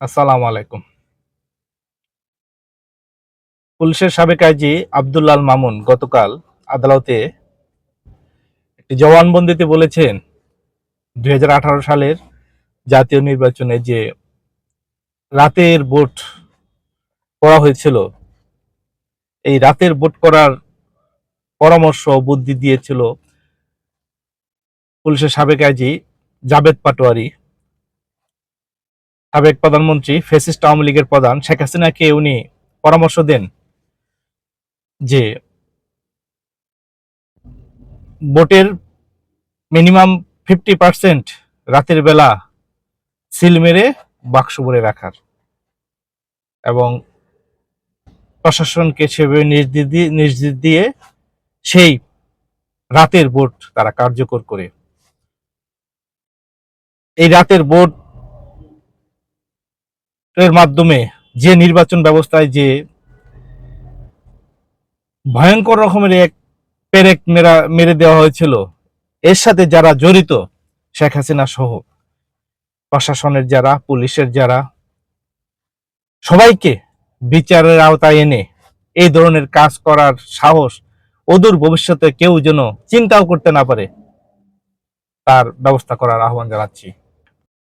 আসসালামু আলাইকুম। পুলিশের সাবেক আইজি আবদুল্লাল মামুন গতকাল আদালতে একটি জবানবন্দিতে বলেছেন, দুই হাজার আঠারো সালের জাতীয় নির্বাচনে যে রাতের ভোট করা হয়েছিল, এই রাতের ভোট করার পরামর্শ বুদ্ধি দিয়েছিল পুলিশের সাবেক আইজি জাবেদ পাটোয়ারি। সাবেক প্রধানমন্ত্রী ফেসিস্ট আওয়ামী লীগের প্রধান শেখ হাসিনাকে উনি পরামর্শ দেন যে ভোটের মিনিমাম ফিফটি পার্সেন্ট রাতের বেলা সিল মেরে বাক্স ভরে রাখার এবং প্রশাসনকে সেভাবে নির্দেশ দিয়ে নির্দেশ দিয়ে সেই রাতের ভোট তারা কার্যকর করে। এই রাতের ভোট এর মাধ্যমে যে নির্বাচন ব্যবস্থায় যে ভয়ঙ্কর রকমের এক পেরেক মেরা, মেরে দেওয়া হয়েছিল, এর সাথে যারা জড়িত, শেখ হাসিনা সহ প্রশাসনের যারা, পুলিশের যারা, সবাইকে বিচারের আওতায় এনে এই ধরনের কাজ করার সাহস, অদূর ভবিষ্যতে কেউ যেন চিন্তাও করতে না পারে, তার ব্যবস্থা করার আহ্বান জানাচ্ছি।